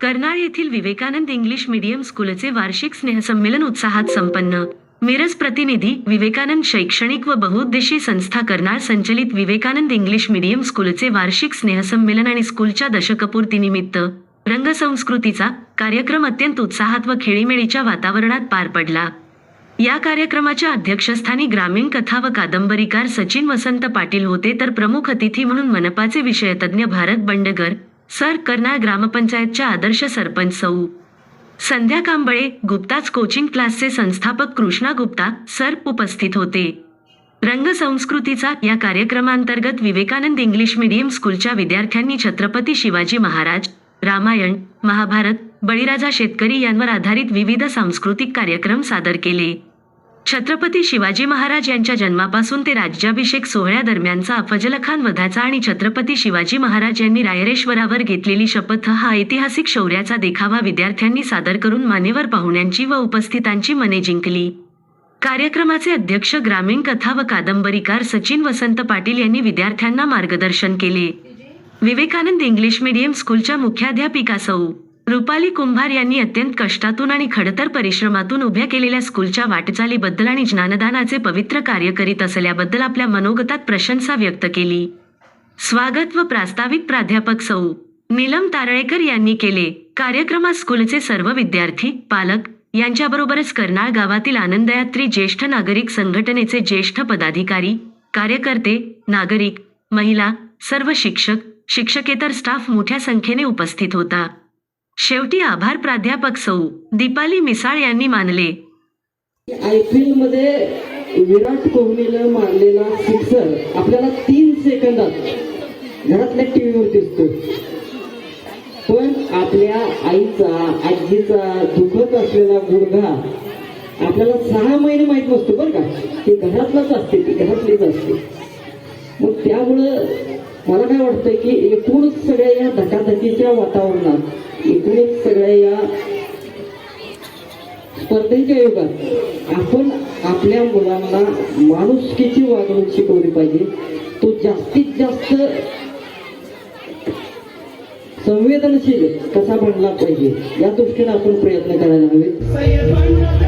कर्नाळ येथील Vivekananda English medium स्कूलचे वार्षिक स्नेहसंमेलन उत्साहात संपन्न. मिरज प्रतिनिधी विवेकानंद शैक्षणिक व बहुउद्देशी संस्था कर्नाळ संचलित विवेकानंद इंग्लिश मीडियम स्कूलचे वार्षिक स्नेहसंमेलन आणि स्कूलच्या दशकपूर्तीनिमित्त रंगसंस्कृतीचा कार्यक्रम अत्यंत उत्साहात व खेळीमेळीच्या वातावरणात पार पडला. या कार्यक्रमाच्या अध्यक्षस्थानी ग्रामीण कथा व कादंबरीकार सचिन वसंत पाटील होते तर प्रमुख अतिथी म्हणून मनपाचे विषयतज्ञ भारत बंडगर सर कर्नाळ ग्रामपंचायतच्या आदर्श सरपंच सौ. संध्या कांबळे गुप्ताच कोचिंग क्लासचे संस्थापक कृष्णा गुप्ता सर उपस्थित होते. रंगसंस्कृतीचा या कार्यक्रमांतर्गत विवेकानंद इंग्लिश मीडियम स्कूलच्या विद्यार्थ्यांनी छत्रपती शिवाजी महाराज रामायण महाभारत बळीराजा शेतकरी यांवर आधारित विविध सांस्कृतिक कार्यक्रम सादर केले. छत्रपती शिवाजी महाराज यांच्या जन्मापासून ते राज्याभिषेक सोहळ्यादरम्यानचा अफजलखान वधाचा आणि छत्रपती शिवाजी महाराज यांनी रायरेश्वरावर घेतलेली शपथ हा ऐतिहासिक शौर्याचा देखावा विद्यार्थ्यांनी सादर करून मानेवर पाहुण्यांची व उपस्थितांची मने जिंकली. कार्यक्रमाचे अध्यक्ष ग्रामीण कथा व कादंबरीकार सचिन वसंत पाटील यांनी विद्यार्थ्यांना मार्गदर्शन केले. विवेकानंद इंग्लिश मीडियम स्कूलच्या मुख्याध्यापिका सौ. रुपाली कुंभार यांनी अत्यंत कष्टातून आणि खडतर परिश्रमातून उभ्या केलेल्या स्कूलच्या वाटचालीबद्दल आणि ज्ञानदानाचे पवित्र कार्य करीत असल्याबद्दल आपल्या मनोगतात प्रशंसा व्यक्त केली. स्वागत व प्रास्ताविक प्राध्यापक सौ. नीलम तारळेकर यांनी केले. कार्यक्रमात स्कूलचे सर्व विद्यार्थी पालक यांच्याबरोबरच कर्नाळ गावातील आनंदयात्री ज्येष्ठ नागरिक संघटनेचे ज्येष्ठ पदाधिकारी कार्यकर्ते नागरिक महिला सर्व शिक्षक शिक्षकेतर स्टाफ मोठ्या संख्येने उपस्थित होता. शेवटी आभार प्राध्यापक सौ. दीपाली मिसाळ यांनी मानले. आय पी मध्ये विराट कोहलीनं मारलेला सिक्सर आपल्याला तीन सेकंदात घरातल्या टीव्हीवर दिसतो पण आपल्या आईचा आजीचा दुखत असलेला गुडघा आपल्याला सहा महिने माहीत नसतो बरं का. ते घरातलंच असते ती घरातलीच असते. मग त्यामुळं मला काय वाटतंय की एकूणच सगळ्या या धकाधकीच्या वातावरणात एकूणच सगळ्या या स्पर्धेच्या युगात आपण आपल्या मुलांना माणुसकीची वागणूक शिकवली पाहिजे. तो जास्तीत जास्त संवेदनशील कसा बनला पाहिजे या दृष्टीने आपण प्रयत्न करायला हवे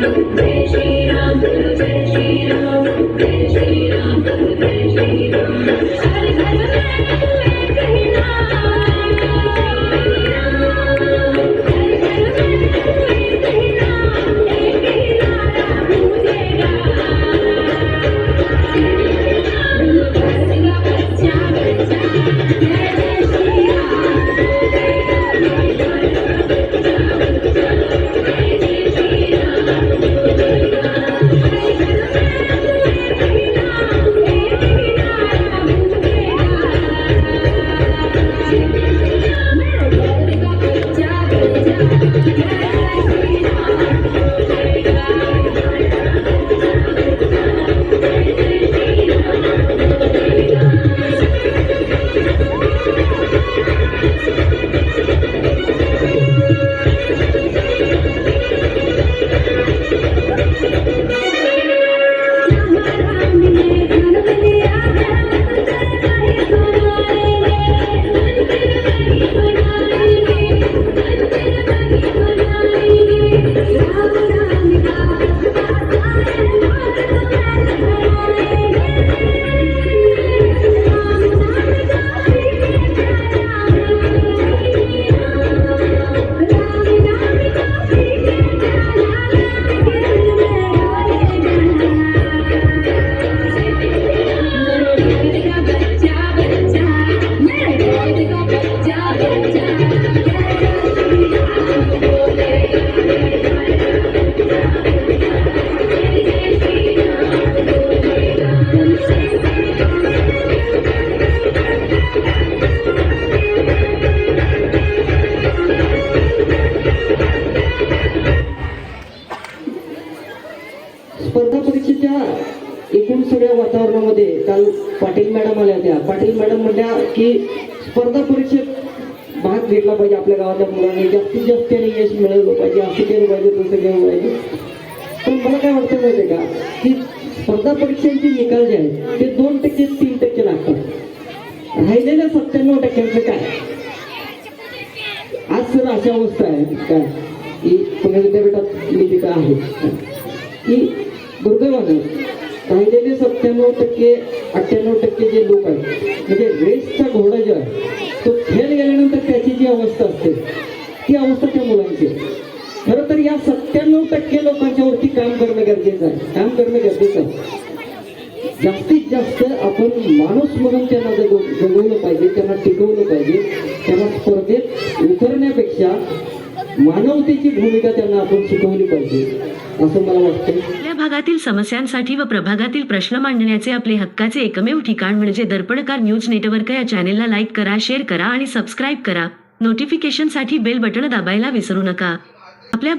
the काल पाटील मॅडम आल्या होत्या. पाटील मॅडम म्हणल्या की स्पर्धा परीक्षेत भाग घेतला पाहिजे आपल्या गावातल्या मुलांनी. जास्तीत जास्त त्याने यश मिळवलं पाहिजे असं केलं पाहिजे तसं केलं पाहिजे. पण मला काय वाटतं माहिती का की स्पर्धा परीक्षांचे निकाल जे आहेत ते दोन टक्के तीन टक्के लागतात. राहिलेल्या सत्त्याण्णव टक्क्यांचं काय? आज सर अशा अवस्था आहे काय की पुणे विद्यापीठात मी तिथं आहे. की दुर्दैवानं राहिलेले सत्त्याण्णव टक्के अठ्ठ्याण्णव टक्के जे लोक आहेत म्हणजे रेसचा घोडा जो आहे तो फेल गेल्यानंतर त्याची जी अवस्था असते ती अवस्था त्या मुलांची खरं तर या सत्त्याण्णव टक्के लोकांच्यावरती काम करणं गरजेचं आहे. काम करणं गरजेचं आहे. जास्तीत जास्त आपण माणूस म्हणून त्यांना जगव जगवलं पाहिजे त्यांना टिकवलं पाहिजे त्यांना स्पर्धेत उतरण्यापेक्षा मानवतेची भूमिका त्यांना आपण शिकवली पाहिजे असं मला वाटतं आपल्या भागातील समस्यांसाठी व प्रभागातील प्रश्न मांडण्याचे आपले हक्काचे एकमेव ठिकाण म्हणजे दर्पणकार न्यूज नेटवर्क या चॅनेलला लाईक करा शेअर करा आणि सबस्क्राईब करा. नोटिफिकेशनसाठी बेल बटण दाबायला विसरू नका. आपल्या